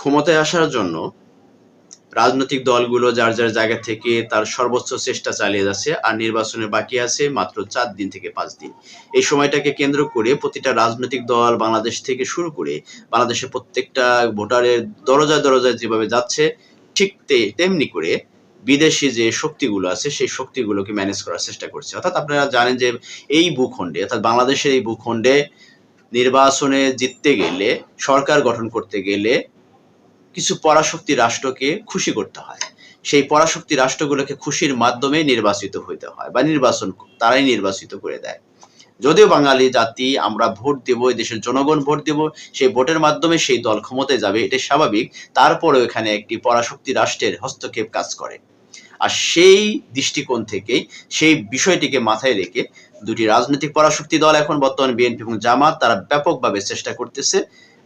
ক্ষমতায় আসার জন্য রাজনৈতিক দলগুলো যার যার জায়গা থেকে তার সর্বোচ্চ চেষ্টা চালিয়ে যাচ্ছে, আর নির্বাচনে বাকি আছে মাত্র চার দিন থেকে পাঁচ দিন। এই সময়টাকে কেন্দ্র করে প্রতিটা রাজনৈতিক দল বাংলাদেশ থেকে শুরু করে বাংলাদেশের প্রত্যেকটা ভোটারের দরজায় দরজায় যেভাবে যাচ্ছে, ঠিক তেমনি করে বিদেশি যে শক্তিগুলো আছে সেই শক্তিগুলোকে ম্যানেজ করার চেষ্টা করছে। অর্থাৎ আপনারা জানেন যে এই ভূখণ্ডে, অর্থাৎ বাংলাদেশের এই ভূখণ্ডে নির্বাচনে জিততে গেলে, সরকার গঠন করতে গেলে কিছু পরাশক্তি রাষ্ট্রকে খুশি করতে হয়। সেই পরাশক্তি রাষ্ট্রগুলোকে খুশির মাধ্যমে নির্বাচিত হইতে হয় বা নির্বাচন তারাই নির্বাচিত করে দেয়। যদিও বাঙালি জাতি, আমরা ভোট দেব দেশের জনগণ ভোট দেব, সেই ভোটের মাধ্যমে সেই দল ক্ষমতায় যাবে এটা স্বাভাবিক। তারপরেও এখানে একটি পরাশক্তি রাষ্ট্রের হস্তক্ষেপ কাজ করে। আর সেই দৃষ্টিকোণ থেকেই, সেই বিষয়টিকে মাথায় রেখে দুটি রাজনৈতিক পরাশক্তি দল এখন বর্তমানে বিএনপি এবং জামাত, তারা ব্যাপকভাবে চেষ্টা করতেছে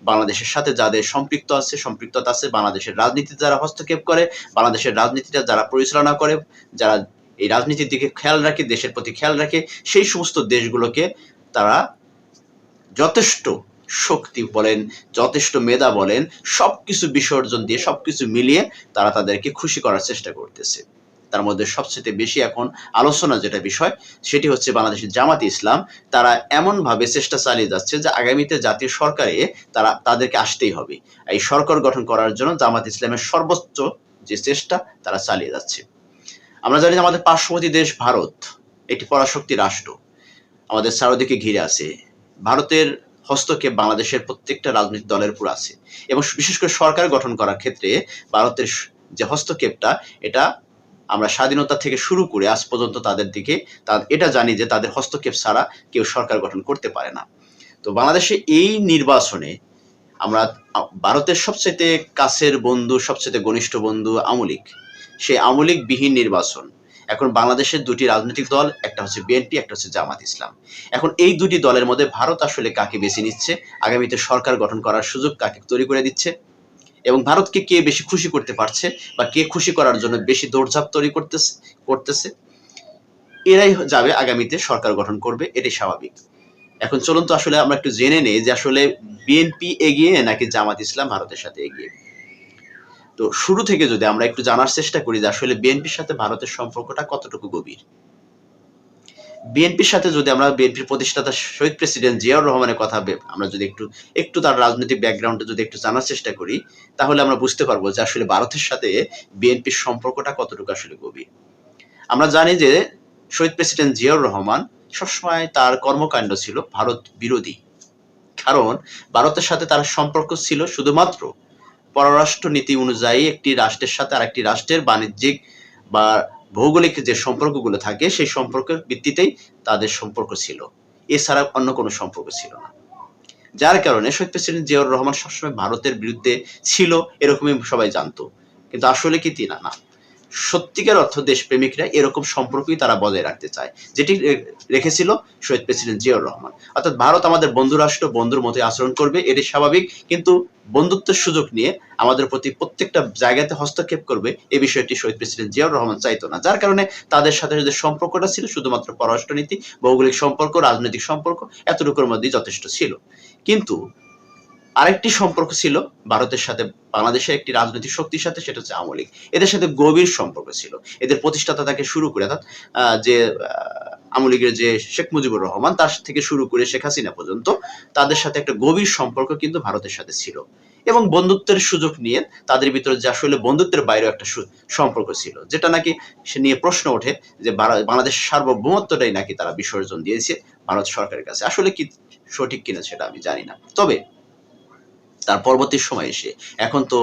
বাংলাদেশের সাথে যাদের সম্পৃক্ত আছে, সম্পৃক্ততা আছে, বাংলাদেশের রাজনীতিতে যারা হস্তক্ষেপ করে, বাংলাদেশের রাজনীতিটা যারা পরিচালনা করে, যারা এই রাজনীতির দিকে খেয়াল রাখে, দেশের প্রতি খেয়াল রাখে, সেই সমস্ত দেশগুলোকে তারা যথেষ্ট শক্তি বলেন, যথেষ্ট মেধা বলেন, সবকিছু বিসর্জন দিয়ে, সবকিছু মিলিয়ে তারা তাদেরকে খুশি করার চেষ্টা করতেছে। তার মধ্যে সবচেয়ে বেশি এখন আলোচনা যেটা বিষয়, সেটি হচ্ছে বাংলাদেশের জামাত ইসলাম। তারা এমনভাবে চেষ্টা চালিয়ে যাচ্ছে যে আগামীতে জাতীয় সরকারে তারা তাদেরকে আসতেই হবে। এই সরকার গঠন করার জন্য জামাত ইসলামের সর্বোচ্চ যে চেষ্টা, তারা চালিয়ে যাচ্ছে। আমরা জানি আমাদের পার্শ্ববর্তী দেশ ভারত একটি পরাশক্তি রাষ্ট্র। আমাদের চারদিকে ঘিরে আছে। ভারতের হস্তক্ষেপ বাংলাদেশের প্রত্যেকটা রাজনৈতিক দলের উপর আছে। এবং বিশেষ করে সরকার গঠন করার ক্ষেত্রে ভারতের যে হস্তক্ষেপটা, এটা আমরা স্বাধীনতা থেকে শুরু করে আজ পর্যন্ত তাদের দিকে তা এটা জানি যে তাদের হস্তক্ষেপ ছাড়া কেউ সরকার গঠন করতে পারে না। তো বাংলাদেশে এই নির্বাচনে আমরা, ভারতের সবচেয়ে কাছের বন্ধু সবচেয়ে ঘনিষ্ঠ বন্ধু আমলিক সেই আমলিক বিহীন নির্বাচন। এখন বাংলাদেশের দুটি রাজনৈতিক দল, একটা হচ্ছে বিএনপি, একটা হচ্ছে জামাত ইসলাম। এখন এই দুটি দলের মধ্যে ভারত আসলে কাকে বেছে নিচ্ছে? আগামীতে সরকার গঠন করার সুযোগ কাকে তৈরি করে দিচ্ছে? এবং ভারতকে কে বেশি খুশি করতে পারছে বা কে খুশি করার জন্য বেশি দৌড়ঝাঁপ তৈরি করতেছে করতেছে, এরাই যাবে আগামীতে সরকার গঠন করবে, এটাই স্বাভাবিক। এখন চলুন তো আসলে আমরা একটু জেনে নেই যে আসলে বিএনপি এগিয়ে নাকি জামাত ইসলাম ভারতের সাথে এগিয়ে। তো শুরু থেকে যদি আমরা একটু জানার চেষ্টা করি যে আসলে বিএনপির সাথে ভারতের সম্পর্কটা কতটুকু গভীর? বিএনপির সাথে যদি আমরা বিএনপির প্রতিষ্ঠাতা শহীদ প্রেসিডেন্ট জিয়াউর রহমানের কথা আমরা যদি একটু একটু তার রাজনৈতিক ব্যাকগ্রাউন্ডে যদি একটু জানার চেষ্টা করি, তাহলে আমরা বুঝতে পারব যে আসলে ভারতের সাথে বিএনপির সম্পর্কটা কতটুকু আসলে গভীর। আমরা জানি যে শহীদ প্রেসিডেন্ট জিয়াউর রহমান সবসময় তার কর্মকাণ্ড ছিল ভারত বিরোধী। কারণ ভারতের সাথে তার সম্পর্ক ছিল শুধুমাত্র পররাষ্ট্র নীতি অনুযায়ী একটি রাষ্ট্রের সাথে আরেকটি রাষ্ট্রের বাণিজ্যিক বা ভৌগোলিক যে সম্পর্কগুলো থাকে, সেই সম্পর্কের ভিত্তিতেই তাদের সম্পর্ক ছিল। এছাড়া অন্য কোনো সম্পর্ক ছিল না। যার কারণে শহীদ প্রেসিডেন্ট জিয়াউর রহমান সবসময় ভারতের বিরুদ্ধে ছিল, এরকমই সবাই জানতো। কিন্তু আসলে কি তিনি না। সত্যিকার অর্থ দেশপ্রেমিকরা এরকম সম্পর্কই তারা বজায় রাখতে চায়, যেটি রেখেছিল শহীদ প্রেসিডেন্ট জিয়াউর রহমান। অর্থাৎ ভারত আমাদের বন্ধু রাষ্ট্র বন্ধুর মতো আচরণ করবে, এটি স্বাভাবিক, কিন্তু বন্ধুত্বের সুযোগ নিয়ে আমাদের প্রতি প্রত্যেকটা জায়গাতে হস্তক্ষেপ করবে এই বিষয়টি শহীদ প্রেসিডেন্ট জিয়াউর রহমান চাইতো না। যার কারণে তাদের সাথে যে সম্পর্কটা ছিল শুধুমাত্র পররাষ্ট্রনীতি, ভৌগোলিক সম্পর্ক, রাজনৈতিক সম্পর্ক, এতটুকুর মধ্যেই যথেষ্ট ছিল। কিন্তু আরেকটি সম্পর্ক ছিল ভারতের সাথে, বাংলাদেশের একটি রাজনৈতিক শক্তির সাথে, সেটা হচ্ছে আওয়ামী লীগ। এদের সাথে গভীর সম্পর্ক ছিল। এদের প্রতিষ্ঠাতা তাকে শুরু করে, অর্থাৎ যে আওয়ামী লীগের যে শেখ মুজিবুর রহমান, তার থেকে শুরু করে শেখ হাসিনা পর্যন্ত তাদের সাথে একটা গভীর সম্পর্ক কিন্তু ভারতের সাথে ছিল। এবং বন্ধুত্বের সুযোগ নিয়ে তাদের ভিতরে যে আসলে বন্ধুত্বের বাইরেও একটা সম্পর্ক ছিল, যেটা নাকি সে নিয়ে প্রশ্ন ওঠে যে বাংলাদেশের সার্বভৌমত্বটাই নাকি তারা বিসর্জন দিয়েছে ভারত সরকারের কাছে। আসলে কি সঠিক কিনা সেটা আমি জানি না। তবে তার পরবর্তী সময় এসে। এখন তো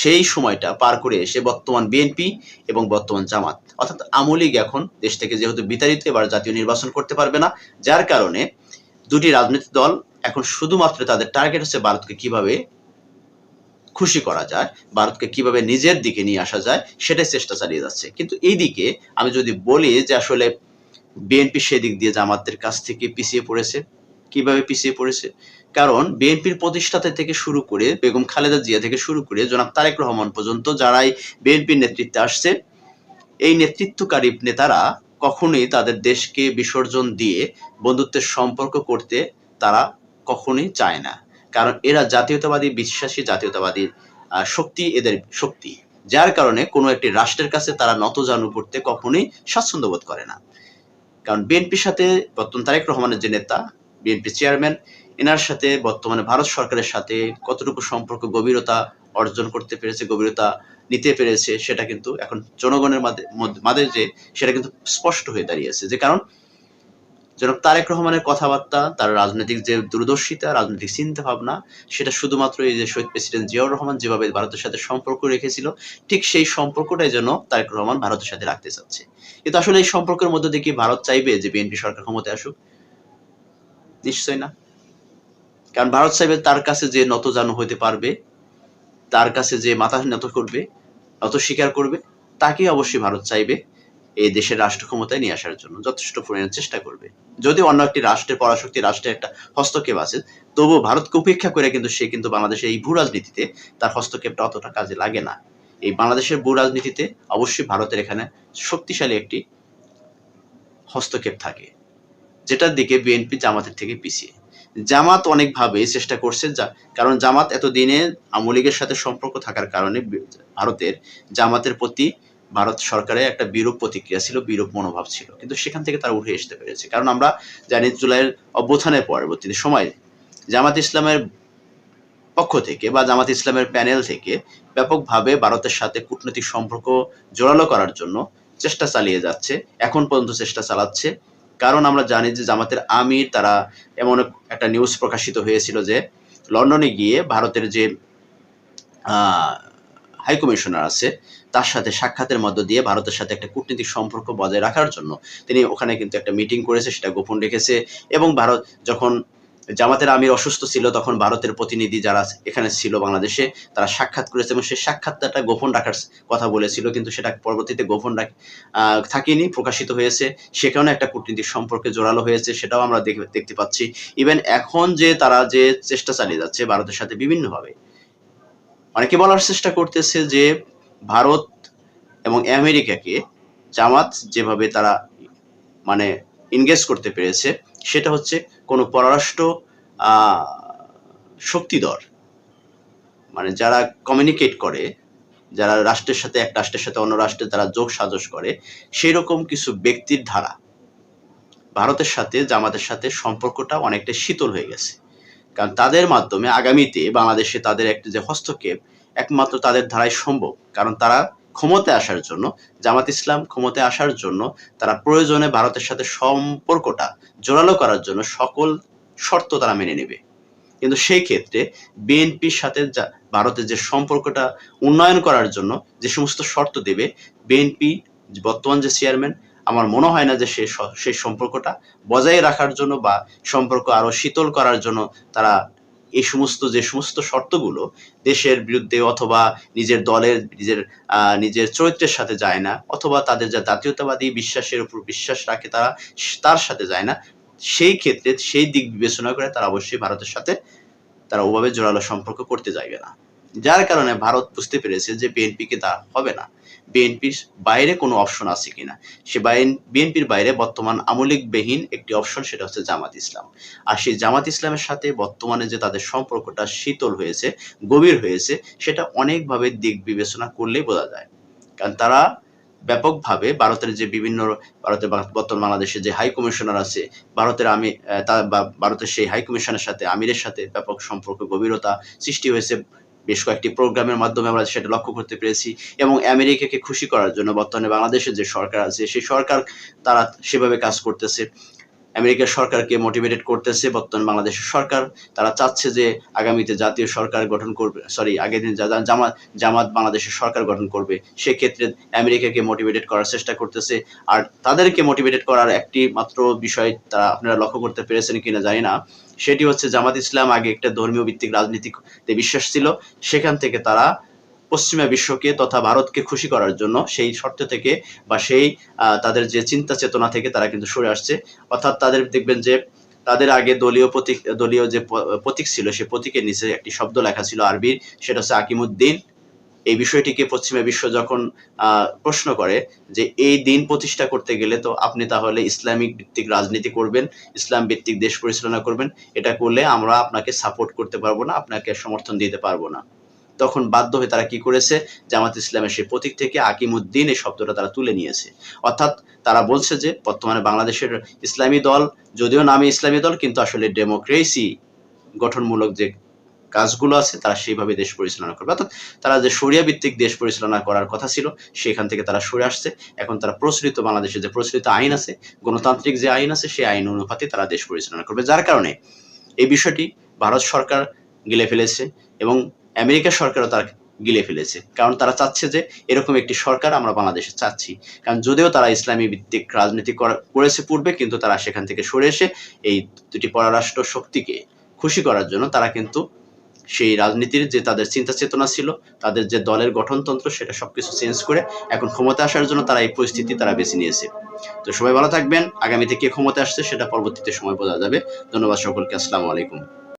সেই সময়টা পার করে এসে বর্তমান বিএনপি এবং বর্তমান জামাত। অর্থাৎ আমলিগ এখন দেশ থেকে যেহেতু বিতাড়িত, এবার জাতীয় নির্বাচন করতে পারবে না, যার কারণে দুটি রাজনৈতিক দল এখন শুধুমাত্র তাদের টার্গেট হচ্ছে ভারতকে কীভাবে খুশি করা যায়, ভারতকে কীভাবে নিজের দিকে নিয়ে আসা যায়, সেটাই চেষ্টা চালিয়ে যাচ্ছে। কিন্তু এইদিকে আমি যদি বলি যে আসলে বিএনপি সেদিক দিয়ে জামাতের কাছ থেকে পিছিয়ে পড়েছে কীভাবে পিছিয়ে পড়েছে? কারণ বিএনপির প্রতিষ্ঠাতা থেকে শুরু করে বেগম খালেদা জিয়া থেকে শুরু করে জনাব তারেক রহমান পর্যন্ত যারাই বিএনপির নেতৃত্বে আসছে, এই নেতৃত্বকারী নেতারা কখনোই তাদের দেশকে বিসর্জন দিয়ে বন্ধুত্বের সম্পর্ক করতে তারা কখনোই চায় না। কারণ এরা জাতীয়তাবাদী, বিশ্বাসী জাতীয়তাবাদীর শক্তি এদের শক্তি। যার কারণে কোনো একটি রাষ্ট্রের কাছে তারা নতজানু করতে কখনোই স্বাচ্ছন্দ্য বোধ করে না। কারণ বিএনপির সাথে বর্তমান তারেক রহমানের যে নেতা বিএনপি চেয়ারম্যান, এনার সাথে বর্তমানে ভারত সরকারের সাথে কতটুকু সম্পর্ক, গভীরতা অর্জন করতে পেরেছে, গভীরতা নিতে পেরেছে, সেটা কিন্তু এখন জনগণের মাঝে যে, সেটা কিন্তু স্পষ্ট হয়ে দাঁড়িয়েছে যে কারণ, জনাব তারেক রহমানের কথাবার্তা, তার রাজনৈতিক যে দূরদর্শিতা, রাজনৈতিক চিন্তা ভাবনা সেটা শুধুমাত্র এই যে শহীদ প্রেসিডেন্ট জিয়াউর রহমান যেভাবে ভারতের সাথে সম্পর্ক রেখেছিল, ঠিক সেই সম্পর্কটাই যেন তারেক রহমান ভারতের সাথে রাখতে চাচ্ছে। কিন্তু আসলে এই সম্পর্কের মধ্যে দিয়ে কি ভারত চাইবে যে বিএনপি সরকার ক্ষমতায় আসুক? নিশ্চয় না। কারণ ভারত চাইবে তার কাছে যে নত জানু হতে পারবে, তার কাছে যে মাথা নত করবে, নত স্বীকার করবে তাকে অবশ্যই ভারত চাইবে এই দেশের রাষ্ট্র ক্ষমতায় নিয়ে আসার জন্য, যথেষ্ট পরিমাণে চেষ্টা করবে। যদি অন্য একটি রাষ্ট্রের পরাশক্তি, রাষ্ট্রের একটা হস্তক্ষেপ আছে, তবুও ভারতকে উপেক্ষা করে কিন্তু সে কিন্তু বাংলাদেশের এই ভূ রাজনীতিতে তার হস্তক্ষেপটা অতটা কাজে লাগে না। এই বাংলাদেশের ভূ রাজনীতিতে অবশ্যই ভারতের এখানে শক্তিশালী একটি হস্তক্ষেপ থাকে। যেটার দিকে বিএনপি জামাতের থেকে পিছিয়ে। জামাত অনেকভাবে চেষ্টা করছে যা কারণ জামাত এতদিনে আওয়ামী লীগের সাথে সম্পর্ক থাকার কারণে ভারতের জামাতের প্রতি ভারত সরকারের একটা বিরূপ প্রতিক্রিয়া ছিল, বিরূপ মনোভাব ছিল। কিন্তু সেখান থেকে তারা উঠে আসতে পেরেছে। কারণ আমরা জানি জুলাইয়ের অভ্যুত্থানের পরবর্তীতে সময় জামাত ইসলামের পক্ষ থেকে বা জামাত ইসলামের প্যানেল থেকে ব্যাপকভাবে ভারতের সাথে কূটনৈতিক সম্পর্ক জোরালো করার জন্য চেষ্টা চালিয়ে যাচ্ছে। এখন পর্যন্ত চেষ্টা চালাচ্ছে। কারণ আমরা জানি যে জামাতের আমির তারা এমন একটা নিউজ প্রকাশিত হয়েছিল যে লন্ডনে গিয়ে ভারতের যে হাইকমিশনার আছে, তার সাথে সাক্ষাতের মধ্য দিয়ে ভারতের সাথে একটা কূটনৈতিক সম্পর্ক বজায় রাখার জন্য তিনি ওখানে কিন্তু একটা মিটিং করেছে, সেটা গোপন রেখেছে এবং ভারত যখন জামাতের আমির অসুস্থ ছিল তখন ভারতের প্রতিনিধি যারা এখানে ছিল বাংলাদেশে, তারা সাক্ষাৎ করেছে এবং সেই সাক্ষাৎটা গোপন রাখার কথা বলেছিল, কিন্তু সেটা পরবর্তীতে গোপন রাখ থাকেনি, প্রকাশিত হয়েছে। সেখানে একটা কূটনীতিক সম্পর্কে জোরালো হয়েছে, সেটাও আমরা দেখ- দেখতে পাচ্ছি। ইভেন এখন যে তারা যে চেষ্টা চালিয়ে যাচ্ছে ভারতের সাথে বিভিন্নভাবে, অনেকে বলার চেষ্টা করতেছে যে ভারত এবং আমেরিকাকে জামাত যেভাবে তারা মানে ইনগেজ করতে পেরেছে, সেটা হচ্ছে কোনো পররাষ্ট্র শক্তিধর। মানে যারা কমিউনিকেট করে, যারা রাষ্ট্রের সাথে, এক রাষ্ট্রের সাথে অন্য রাষ্ট্রের যারা যোগ সাজস করে সেই রকম কিছু ব্যক্তির ধারা ভারতের সাথে, জামাতের সাথে সম্পর্কটা অনেকটা শীতল হয়ে গেছে। কারণ তাদের মাধ্যমে আগামীতে বাংলাদেশে তাদের একটা যে হস্তক্ষেপ, একমাত্র তাদের ধারাই সম্ভব। কারণ তারা ক্ষমতায় আসার জন্য, জামাত ইসলাম ক্ষমতায় আসার জন্য তারা প্রয়োজনে ভারতের সাথে সম্পর্কটা জোরালো করার জন্য সকল শর্ত তারা মেনে নেবে। কিন্তু সেই ক্ষেত্রে বিএনপির সাথে ভারতের যে সম্পর্কটা উন্নয়ন করার জন্য যে সমস্ত শর্ত দেবে, বিএনপি বর্তমান যে চেয়ারম্যান, আমার মনে হয় না যে সে, সেই সম্পর্কটা বজায় রাখার জন্য বা সম্পর্ক আরও শীতল করার জন্য তারা এই সমস্ত যে সমস্ত শর্তগুলো দেশের বিরুদ্ধে অথবা নিজের দলের, নিজের নিজের চরিত্রের সাথে যায় না, অথবা তাদের যা জাতীয়তাবাদী বিশ্বাসের উপর বিশ্বাস রাখে তারা, তার সাথে যায় না, সেই ক্ষেত্রে সেই দিক বিবেচনা করে তারা অবশ্যই ভারতের সাথে তারা ওভাবে জোরালো সম্পর্ক করতে যাবে না। যার কারণে ভারত বুঝতে পেরেছে যে বিএনপিকে তা হবে না। বিএনপির বাইরে কোনো অপশন আছে কিনা? সে বিএনপির বাইরে বর্তমান আমলিক বেহীন একটি অপশন সেটা হচ্ছে জামাত ইসলাম। আর সেই জামাত ইসলামের সাথে বর্তমানে যে তাদের সম্পর্কটা শীতল হয়েছে, গভীর হয়েছে, সেটা অনেকভাবে দিক বিবেচনা করলেই বোঝা যায়। কারণ তারা ব্যাপকভাবে ভারতের যে বিভিন্ন, ভারতের বর্তমান বাংলাদেশে যে হাই কমিশনার আছে, ভারতের আমি ভারতের সেই হাই কমিশনের সাথে, আমিরের সাথে ব্যাপক সম্পর্ক, গভীরতা সৃষ্টি হয়েছে বেশ কয়েকটি প্রোগ্রামের মাধ্যমে আমরা সেটা লক্ষ্য করতে পেরেছি এবং আমেরিকাকে খুশি করার জন্য বর্তমানে বাংলাদেশের যে সরকার আছে, সেই সরকার তারা সেভাবে কাজ করতেছে। আমেরিকার সরকারকে মোটিভেটেড করতেছে, বর্তমান বাংলাদেশের সরকার। তারা চাচ্ছে যে আগামীতে জাতীয় সরকার গঠন করবে সরি আগের দিন জামাত জামাত বাংলাদেশের সরকার গঠন করবে। সেক্ষেত্রে আমেরিকাকে মোটিভেটেড করার চেষ্টা করতেছে। আর তাদেরকে মোটিভেটেড করার একটি মাত্র বিষয় তারা আপনারা লক্ষ্য করতে পেরেছেন কিনা জানি না। সেটি হচ্ছে জামাত ইসলাম আগে একটা ধর্মীয় ভিত্তিক রাজনীতিতে বিশ্বাস ছিল। সেখান থেকে তারা পশ্চিমা বিশ্বকে তথা ভারতকে খুশি করার জন্য সেই শর্ত থেকে বা সেই তাদের যে চিন্তা চেতনা থেকে তারা কিন্তু সরে আসছে। অর্থাৎ তাদের দেখবেন যে তাদের আগে দলীয় প্রতীক, দলীয় যে প্রতীক ছিল সে প্রতীকের নিচে একটি শব্দ লেখা ছিল আরবির, সেটা হচ্ছে আকিমুদ্দিন। এই বিষয়টিকে পশ্চিমা বিশ্ব যখন প্রশ্ন করে যে এই দিন প্রতিষ্ঠা করতে গেলে তো আপনি তাহলে ইসলামিক ভিত্তিক রাজনীতি করবেন, ইসলাম ভিত্তিক দেশ পরিচালনা করবেন, এটা করলে আমরা আপনাকে সাপোর্ট করতে পারব না, আপনাকে সমর্থন দিতে পারব না। তখন বাধ্য হয়ে তারা কি করেছে? জামাত ইসলামের সেই প্রতীক থেকে আকিমুদ্দিন এই শব্দটা তারা তুলে নিয়েছে। অর্থাৎ তারা বলছে যে, বর্তমানে বাংলাদেশের ইসলামী দল, যদিও নামে ইসলামী দল, কিন্তু আসলে ডেমোক্রেসি গঠনমূলক যে কাজগুলো আছে, তারা সেইভাবে দেশ পরিচালনা করবে। অর্থাৎ তারা যে সরিয়া ভিত্তিক দেশ পরিচালনা করার কথা ছিল, সেখান থেকে তারা সরে আসছে। এখন তারা প্রচলিত বাংলাদেশে যে প্রচলিত আইন আছে, গণতান্ত্রিক যে আইন আছে, সেই আইন অনুপাতে তারা দেশ পরিচালনা করবে। যার কারণে এই বিষয়টি ভারত সরকার গিলে ফেলেছে এবং আমেরিকা সরকারও তার গিলে ফেলেছে। কারণ তারা চাচ্ছে যে এরকম একটি সরকার আমরা বাংলাদেশে চাচ্ছি। কারণ যদিও তারা ইসলামী ভিত্তিক রাজনীতি করেছে পূর্বে, কিন্তু তারা সেখান থেকে সরে এসে এই দুটি পররাষ্ট্র শক্তিকে খুশি করার জন্য তারা কিন্তু সেই রাজনীতির যে তাদের চিন্তা চেতনা ছিল, তাদের যে দলের গঠনতন্ত্র সেটা সবকিছু চেঞ্জ করে এখন ক্ষমতা আসার জন্য তারা এই পরিস্থিতি তারা বেছে নিয়েছে। তো সবাই ভালো থাকবেন। আগামীতে কে ক্ষমতা আসছে সেটা পরবর্তীতে সময় বোঝা যাবে। ধন্যবাদ সকলকে। আসসালামু আলাইকুম।